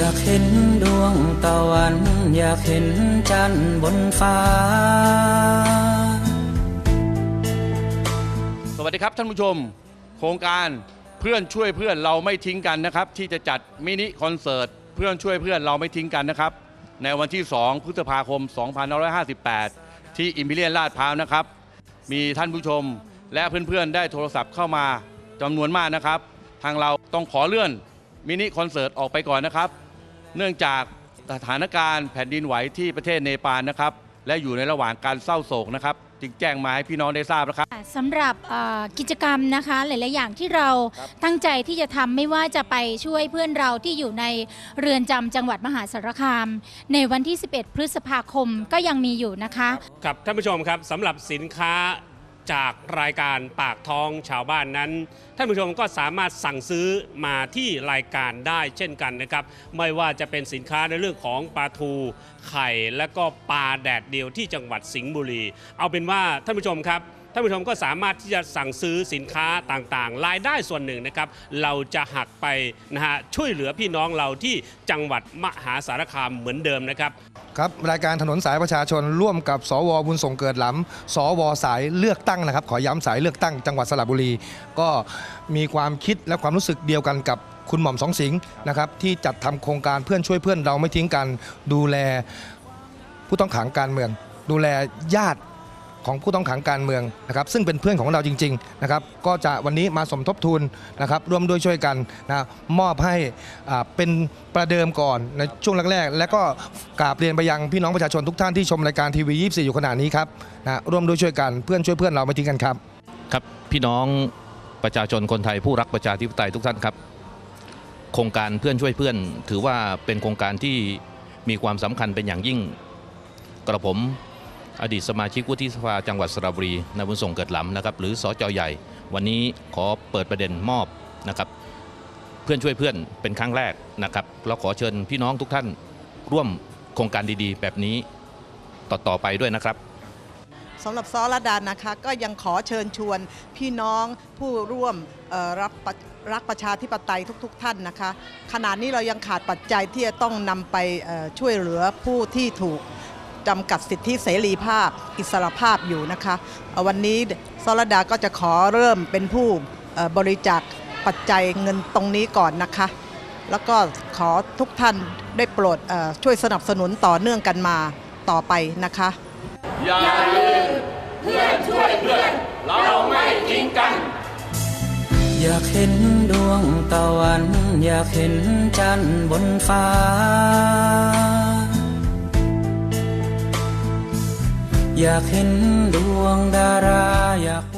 อยากเห็นดวงตะวัน อยากเห็นจันทร์บนฟ้า สวัสดีครับท่านผู้ชม โครงการเพื่อนช่วยเพื่อนเราไม่ทิ้งกันนะครับ ที่จะจัดมินิคอนเสิร์ตเพื่อนช่วยเพื่อนเราไม่ทิ้งกันนะครับ ในวันที่ 2 พฤษภาคม 2558 ที่อิมพีเรียนลาดพร้าวนะครับ มีท่านผู้ชมและเพื่อนๆได้โทรศัพท์เข้ามาจำนวนมากนะครับ ทางเราต้องขอเลื่อนมินิคอนเสิร์ตออกไปก่อนนะครับ เนื่องจากสถานการณ์แผ่นดินไหวที่ประเทศเนปาลนะครับ และอยู่ในระหว่างการเศร้าโศกนะครับ จึงแจ้งมาให้พี่น้องได้ทราบนะครับ สำหรับเอ่อกิจกรรมนะคะหลาย ๆ อย่างที่เราครับตั้งใจที่จะทำไม่ว่าจะไปช่วยเพื่อนเราที่อยู่ในเรือนจำจังหวัดมหาสารคาม ในวันที่ 11 พฤษภาคมก็ยังมีอยู่นะคะ ครับท่านผู้ชมครับสำหรับสินค้า จากรายการปากท้องชาวบ้านนั้น ท่านผู้ชมก็สามารถสั่งซื้อมาที่รายการได้เช่นกันนะครับ ไม่ว่าจะเป็นสินค้าในเรื่องของปลาทูไข่และก็ปลาแดดเดียวที่จังหวัดสิงห์บุรี เอาเป็นว่าท่านผู้ชมครับานผู้ชมก็สามารถที่จะสั่งซื้อสินค้าต่างๆ รายได้ส่วนหนึ่งนะครับเราจะหักไปนะฮะช่วยเหลือพี่น้องเราที่จังหวัดมหาสารคามเหมือนเดิมนะครับ ครับรายการถนนสายประชาชนร่วมกับสวบุญส่งเกิดหลำสวสายเลือกตั้งนะครับ ขอย้ำสายเลือกตั้งจังหวัดสระบุรี ก็มีความคิดและความรู้สึกเดียวกันกับคุณหม่อมสองสิงห์นะครับที่จัดทำโครงการเพื่อนช่วยเพื่อนเราไม่ทิ้งกันดูแลผู้ต้องขังการเมือง ดูแลญาติ ของผู้ต้องขังการเมืองนะครับซึ่งเป็นเพื่อนของเราจริงๆนะครับก็จะวันนี้มาสมทบทุนนะครับร่วมด้วยช่วยกันนะมอบให้อ่าเป็นประเดิมก่อนในช่วงแรกๆแล้วก็กราบเรียนไปยังพี่น้องประชาชนทุกท่านที่ชมรายการทีวี 24 อยู่ขณะนี้ครับนะร่วมด้วยช่วยกันเพื่อนช่วยเพื่อนเราไม่ทิ้งกันครับครับพี่น้องประชาชนคนไทยผู้รักประชาธิปไตยทุกท่านครับ โครงการเพื่อนช่วยเพื่อน ถือว่าเป็นโครงการที่มีความสำคัญเป็นอย่างยิ่ง กระผม อดีตสมาชิกวุฒิสภาจังหวัดสระบุรีนายบุญส่งเกิดหลำนะครับหรือสอจอใหญ่ วันนี้ขอเปิดประเด็นมอบนะครับเพื่อนช่วยเพื่อนเป็นครั้งแรกนะครับเราขอเชิญพี่น้องทุกท่านร่วมโครงการดีๆ แบบนี้ต่อๆไปด้วยนะครับสำหรับซอระดานนะคะก็ยังขอเชิญชวนพี่น้องผู้ร่วมรับรักประชาธิปไตยทุกๆท่านนะคะ ขณะนี้เรายังขาดปัจจัยที่จะต้องนำไปช่วยเหลือผู้ที่ถูก จำกัดสิทธิเสรีภาพอิสรภาพอยู่นะคะเอ่อวันนี้ซอระดาก็จะขอเริ่มเป็นผู้เอ่อบริจาคปัจจัยเงินตรงนี้ก่อนนะคะ แล้วก็ขอทุกท่านได้โปรดเอ่อช่วยสนับสนุนต่อเนื่องกันมาต่อไปนะคะ อยากเห็นดวงตะวัน อยากเห็นจันทร์บนฟ้า อยากเห็นดวงดาราอยาก